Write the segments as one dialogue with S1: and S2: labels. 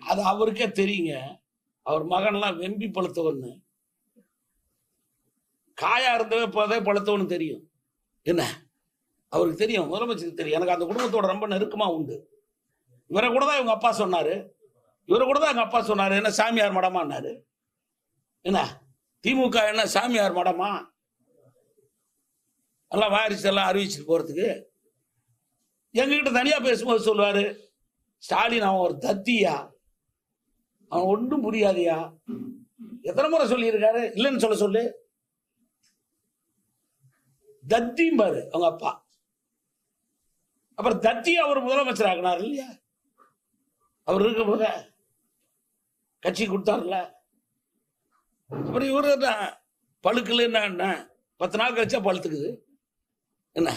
S1: அது அவருக்கே தெரியுங்க. அவர் மகன்லாம் வெம்பி பழுத்தவன்னு காயா இருந்தவே போதே பழுத்தவனு தெரியும். என்ன? அவருக்கு தெரியும். முதலமைச்சருக்கு தெரியும். எனக்கு அந்த குடும்பத்தோட ரொம்ப நெருக்கமா உண்டு. இவரை கூட தான் இவங்க அப்பா சொன்னாரு. இவரை கூட தான் எங்க அப்பா சொன்னாரு. என்ன சாமியார் மடமான்னாரு. என்ன? திமுக என்ன சாமியார் மடமா? எல்லாம் வாரிசு எல்லாம் அறிவிச்சுட்டு போறதுக்கு. எங்ககிட்ட தனியா பேசும்போது சொல்லுவாரு. ஸ்டாலின் அவன் ஒரு தத்தியா? அவன் ஒன்றும் புரியாதியா? எத்தனை முறை சொல்லியிருக்காரு? இல்லைன்னு சொல்ல சொல்லு. தத்தியும் பாரு அவங்க அப்பா. அப்புறம் தத்தி அவர் முதலமைச்சர் ஆகினார் இல்லையா? அவர் இருக்கும் போத கட்சி கொடுத்தாருல. அப்புறம் இவரு என்ன பழுக்கல என்ன? பத்து நாள் கழிச்சா பழுத்துக்குது. என்ன?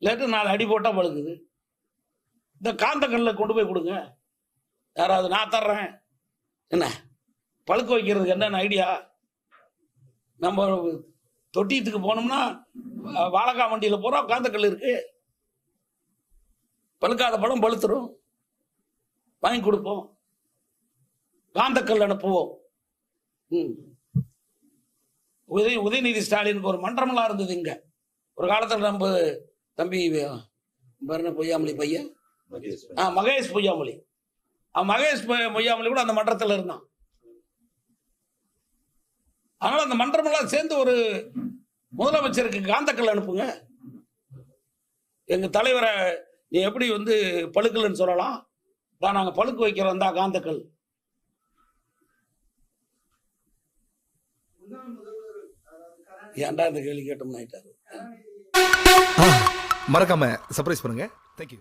S1: இல்லாட்டி நாலு அடி போட்டா பழுக்குது. இந்த காந்தங்களில் கொண்டு போய் கொடுங்க. யாராவது நான் தர்றேன். என்ன? பழுக்க வைக்கிறதுக்கு என்னென்ன ஐடியா நம்ம தொட்டியத்துக்கு போனோம்னா அஹ், வாழைக்காய் வண்டியில் போகிறோம் காந்தக்கல் இருக்கு. பழுக்காத பழம் பழுத்துரும். வாங்கி கொடுப்போம். காந்தக்கல் அனுப்புவோம். ம். உதய உதயநிதி ஸ்டாலினுக்கு ஒரு மன்றமெல்லாம் இருந்தது இங்க. ஒரு காலத்தில் நம்ம தம்பி பொய்யாமலி பையன். மகேஷ் பொய்யாமொழி. அவன் மகேஷ் பொய்- பொய்யாமொழி கூட அந்த மன்றத்தில் இருந்தான். அதனால அந்த மன்றமெல்லாம் சேர்ந்து ஒரு முதலமைச்சருக்கு காந்தக்கல் அனுப்புங்க. எங்க தலைவரை நீ எப்படி வந்து பழுக்கலன்னு சொல்லலாம். தான் நாங்க பழுக்க வைக்கிறோம் தான் காந்தக்கல். ஏன்டா இந்த கேள்வி கேட்டோம்னு ஆயிட்டாரு?
S2: மறக்காம சர்ப்ரைஸ் பண்ணுங்க. தேங்க்யூ